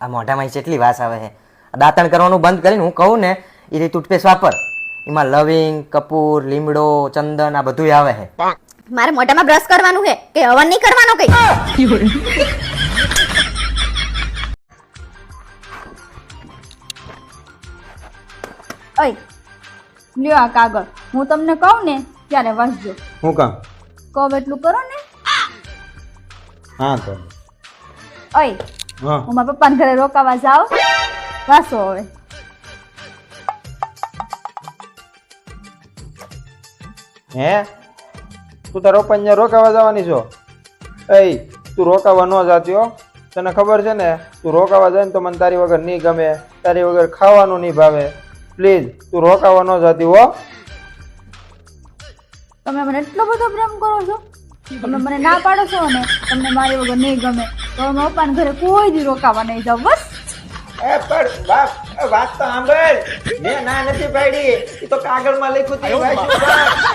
આ મોઢામાં જેટલી વાસ આવે છે. દાંતણ કરવાનું બંધ કરીને હું કહું ને એ રીતે ટૂથપેસ્ટ વાપર. એમાં લવિંગ કપૂર લીમડો ચંદન આ બધું આવે છે. મારે મોઢામાં બ્રશ કરવાનું છે કે હવન નહીં કરવાનો કઈ? ઓય લ્યો આ કાગળ. હું તમને કહું ને ત્યારે વાંચજો. હું કામ? કહું એટલું કરો ને. હા તો અય હા મારા પપ્પાને ઘરે રોકાવા જાઉં. વાસો હવે. હે? તું તારો પંજા રોકાવા જવાની છો? એય તું રોકાવા ન જાતી તને ખબર છે ને તું રોકાવા જાય ને તો મને તારી વગર નહીં ગમે તારી વગર ખાવાનું નહીં ભાવે. પ્લીઝ તું રોકાવા ન જાતી હો. તમે મને એટલો બધો પ્રેમ કરો છો? તમે મને ના પાડો છો ને તમને મારી વગર નહીં ગમે. તો હું મારા પપ્પાને ઘરે કોઈ દી રોકાવા નહીં જાઉં બસ. એ પણ બાપ વાત તો સાંભળ. મેં ના નથી પાડી. એ તો કાગળમાં લખ્યું હતું.